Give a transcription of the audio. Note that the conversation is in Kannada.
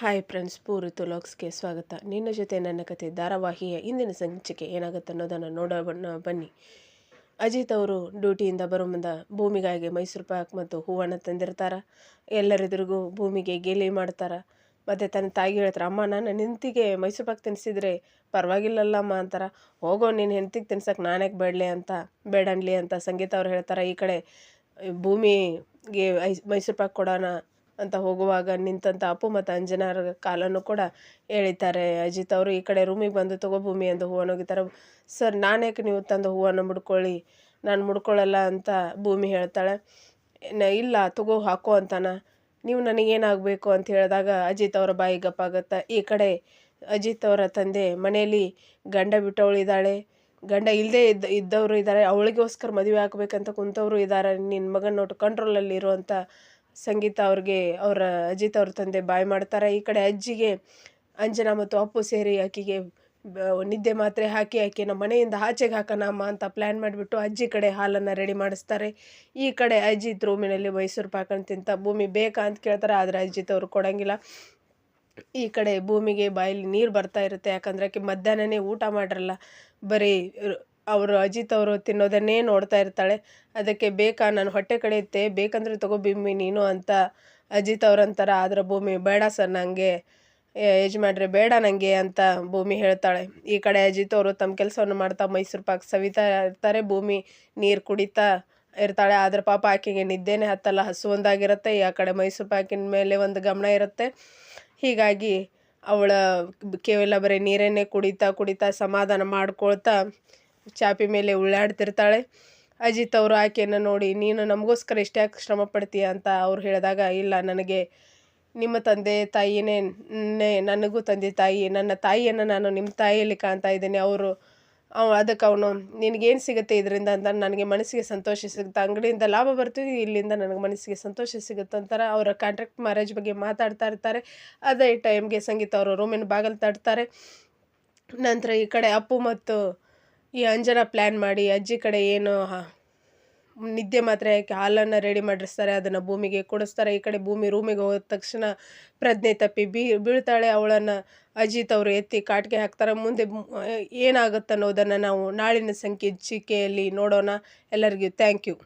ಹಾಯ್ ಫ್ರೆಂಡ್ಸ್ ಪೂರಿ ತುಲಾಕ್ಸ್ಗೆ ಸ್ವಾಗತ. ನಿನ್ನ ಜೊತೆ ನನ್ನ ಕತೆ ಧಾರಾವಾಹಿಯ ಇಂದಿನ ಸಂಚಿಕೆ ಏನಾಗುತ್ತೆ ಅನ್ನೋದನ್ನು ನೋಡೋಣ ಬನ್ನಿ. ಅಜಿತ್ ಅವರು ಡ್ಯೂಟಿಯಿಂದ ಬರೋ ಮುಂದೆ ಭೂಮಿಗಾಗಿ ಮೈಸೂರು ಪಾಕ್ ಮತ್ತು ಹೂವನ್ನು ತಂದಿರ್ತಾರೆ. ಎಲ್ಲರೆದುರಿಗೂ ಭೂಮಿಗೆ ಗೇಲಿ ಮಾಡ್ತಾರೆ. ಮತ್ತು ತನ್ನ ತಾಯಿ ಹೇಳ್ತಾರೆ, ಅಮ್ಮ, ನಾನು ನಿಂತಿಗೆ ಮೈಸೂರು ಪಾಕ್ ತಿನ್ನಿಸಿದ್ರೆ ಪರವಾಗಿಲ್ಲಲ್ಲಮ್ಮ ಅಂತಾರೆ. ಹೋಗೋ, ನೀನು ಹೆಂಡ್ತಿಗೆ ತಿನ್ಸಕ್ಕೆ ನಾನೇ ಬೇಡಲಿ ಅಂತ, ಬೇಡನ್ಲಿ ಅಂತ ಸಂಗೀತ ಅವ್ರು ಹೇಳ್ತಾರೆ. ಈ ಕಡೆ ಭೂಮಿಗೆ ಐ, ಮೈಸೂರು ಪಾಕ್ ಕೊಡೋಣ ಅಂತ ಹೋಗುವಾಗ ನಿಂತಂಥ ಅಪ್ಪು ಮತ್ತು ಅಂಜನಾರ ಕಾಲನ್ನು ಕೂಡ ಎಳಿತಾರೆ. ಅಜಿತ್ ಅವರು ಈ ಕಡೆ ರೂಮಿಗೆ ಬಂದು ತಗೋ ಭೂಮಿ ಎಂದು ಹೂವನ್ನು ಒಗಿತಾರೆ. ಸರ್ ನಾನೇಕೆ ನೀವು ತಂದು ಹೂವನ್ನು ಮುಡ್ಕೊಳ್ಳಿ? ನಾನು ಮುಡ್ಕೊಳ್ಳಲ್ಲ ಅಂತ ಭೂಮಿ ಹೇಳ್ತಾಳೆ. ಇಲ್ಲ, ತಗೋ, ಹಾಕೋ ಅಂತಾನ. ನೀವು ನನಗೇನಾಗಬೇಕು? ಅಂತ ಹೇಳಿದಾಗ ಅಜಿತ್ ಅವರ ಬಾಯಿ ಗಪ್ಪಾಗತ್ತೆ, ಈ ಕಡೆ ಅಜಿತ್ ಅವರ ತಂದೆ ಮನೆಯಲ್ಲಿ ಗಂಡ ಬಿಟ್ಟವಳಿದ್ದಾಳೆ ಗಂಡ ಇಲ್ಲದೆ ಇದ್ದ, ಇದ್ದವರು ಇದ್ದಾರೆ. ಅವಳಿಗೋಸ್ಕರ ಮದುವೆ ಹಾಕ್ಬೇಕಂತ ಕುಂತವರು ಇದ್ದಾರೆ. ನಿನ್ನ ಮಗನ ನೋಟು ಕಂಟ್ರೋಲಲ್ಲಿ ಇರುವಂಥ ಸಂಗೀತ ಅವ್ರಿಗೆ ಅವರ ಅಜಿತ್ ಅವ್ರ ತಂದೆ ಬಾಯ್ ಮಾಡ್ತಾರೆ. ಈ ಕಡೆ ಅಜ್ಜಿಗೆ ಅಂಜನಾ ಮತ್ತು ಅಪ್ಪು ಸೇರಿ ಆಕೆಗೆ ನಿದ್ದೆ ಮಾತ್ರೆ ಹಾಕಿ ಆಕೆನ ಮನೆಯಿಂದ ಆಚೆಗೆ ಹಾಕೋಣ ಅಮ್ಮ ಅಂತ ಪ್ಲ್ಯಾನ್ ಮಾಡಿಬಿಟ್ಟು ಅಜ್ಜಿ ಕಡೆ ಹಾಲನ್ನು ರೆಡಿ ಮಾಡಿಸ್ತಾರೆ. ಈ ಕಡೆ ಅಜಿತ್ ರೂಮಿನಲ್ಲಿ ಮೈಸೂರು ಪಾಕನ್ ತಿಂತ, ಭೂಮಿ ಬೇಕಾ? ಅಂತ ಕೇಳ್ತಾರೆ, ಆದರೆ ಅಜ್ಜಿತ್ ಅವರು ಕೊಡೋಂಗಿಲ್ಲ. ಈ ಕಡೆ ಭೂಮಿಗೆ ಬಾಯಲ್ಲಿ ನೀರು ಬರ್ತಾ ಇರುತ್ತೆ, ಯಾಕಂದ್ರೆ ಆಕೆ ಮಧ್ಯಾಹ್ನನೇ ಊಟ ಮಾಡಿರಲ್ಲ. ಬರೀ ಅವರು ಅಜಿತ್ ಅವರು ತಿನ್ನೋದನ್ನೇ ನೋಡ್ತಾ ಇರ್ತಾಳೆ. ಅದಕ್ಕೆ ಬೇಕಾ, ನಾನು ಹೊಟ್ಟೆ ಕಡೆಯುತ್ತೆ, ಬೇಕಂದರೆ ತಗೋ ಬಿಮ್ಮಿ ನೀನು ಅಂತ ಅಜಿತ್ ಅವ್ರಂತಾರ ಆದ್ರೆ ಭೂಮಿ, ಬೇಡ ಸರ್ ನನಗೆ ಯಜಮಾನ್ರೆ ಬೇಡ ನನಗೆ ಅಂತ ಭೂಮಿ ಹೇಳ್ತಾಳೆ. ಈ ಕಡೆ ಅಜಿತ್ ಅವರು ತಮ್ಮ ಕೆಲಸವನ್ನು ಮಾಡ್ತಾ ಮೈಸೂರು ಪಾಕ್ ಸವಿತಾ ಇರ್ತಾರೆ, ಭೂಮಿ ನೀರು ಕುಡಿತಾ ಇರ್ತಾಳೆ. ಆದರೆ ಪಾಪ ಆಕೆಗೆ ನಿದ್ದೆನೇ ಹತ್ತಲ್ಲ ಹಸುವಂದಾಗಿರುತ್ತೆ ಆ ಕಡೆ ಮೈಸೂರು ಪಾಕಿನ ಮೇಲೆ ಒಂದು ಗಮನ ಇರುತ್ತೆ. ಹೀಗಾಗಿ ಅವಳ ಕೇವಲ ಬರೀ ನೀರನ್ನೇ ಕುಡಿತಾ ಕುಡಿತಾ ಸಮಾಧಾನ ಮಾಡ್ಕೊಳ್ತಾ ಚಾಪಿ ಮೇಲೆ ಉಳ್ಳಾಡ್ತಿರ್ತಾಳೆ. ಅಜಿತ್ ಅವರು ಆಕೆಯನ್ನು ನೋಡಿ, ನೀನು ನಮಗೋಸ್ಕರ ಇಷ್ಟ್ಯಾಕೆ ಶ್ರಮ ಪಡ್ತೀಯ? ಅಂತ ಅವ್ರು ಹೇಳಿದಾಗ, ಇಲ್ಲ, ನನಗೆ ನಿಮ್ಮ ತಂದೆ ತಾಯಿನೇ ನನಗೂ ತಂದೆ ತಾಯಿ, ನನ್ನ ತಾಯಿಯನ್ನು ನಾನು ನಿಮ್ಮ ತಾಯಿಯಲ್ಲಿ ಕಾಣ್ತಾ ಇದ್ದೀನಿ. ಅವರು, ಅವ, ಅದಕ್ಕೆ ಅವನು, ನಿನಗೇನು ಸಿಗುತ್ತೆ ಇದರಿಂದ ಅಂತ ನನಗೆ ಮನಸ್ಸಿಗೆ ಸಂತೋಷ ಸಿಗುತ್ತೆ. ಅಂಗಡಿಯಿಂದ ಲಾಭ ಬರ್ತೀವಿ ಇಲ್ಲಿಂದ ನನಗೆ ಮನಸ್ಸಿಗೆ ಸಂತೋಷ ಸಿಗುತ್ತೆ ಅಂತಾರೆ. ಅವರ ಕಾಂಟ್ರಾಕ್ಟ್ ಮ್ಯಾರೇಜ್ ಬಗ್ಗೆ ಮಾತಾಡ್ತಾ ಇರ್ತಾರೆ. ಅದೇ ಟೈಮ್ಗೆ ಸಂಗೀತ ಅವರು ರೂಮಿನ ಬಾಗಿಲು ತಡ್ತಾರೆ ನಂತರ ಈ ಕಡೆ ಅಪ್ಪು ಮತ್ತು ಈ ಅಂಜನ ಪ್ಲ್ಯಾನ್ ಮಾಡಿ ಅಜ್ಜಿ ಕಡೆ ಏನು ನಿದ್ದೆ ಮಾತ್ರ ಯಾಕೆ ಹಾಲನ್ನು ರೆಡಿ ಮಾಡಿರ್ತಾರೆ ಅದನ್ನು ಭೂಮಿಗೆ ಕೊಡಿಸ್ತಾರೆ. ಈ ಕಡೆ ಭೂಮಿ ರೂಮಿಗೆ ಹೋದ ತಕ್ಷಣ ಪ್ರಜ್ಞೆ ತಪ್ಪಿ ಬೀ, ಬೀಳ್ತಾಳೆ. ಅವಳನ್ನು ಅಜಿತ್ ಅವರು ಎತ್ತಿ ಕಾಟಿಗೆ ಹಾಕ್ತಾರೆ. ಮುಂದೆ ಏನಾಗುತ್ತೆ ಅನ್ನೋದನ್ನು ನಾವು ನಾಳಿನ ಸಂಖ್ಯೆ ಚಿಕೆಯಲ್ಲಿ ನೋಡೋಣ. ಎಲ್ಲರಿಗೂ ಥ್ಯಾಂಕ್ ಯು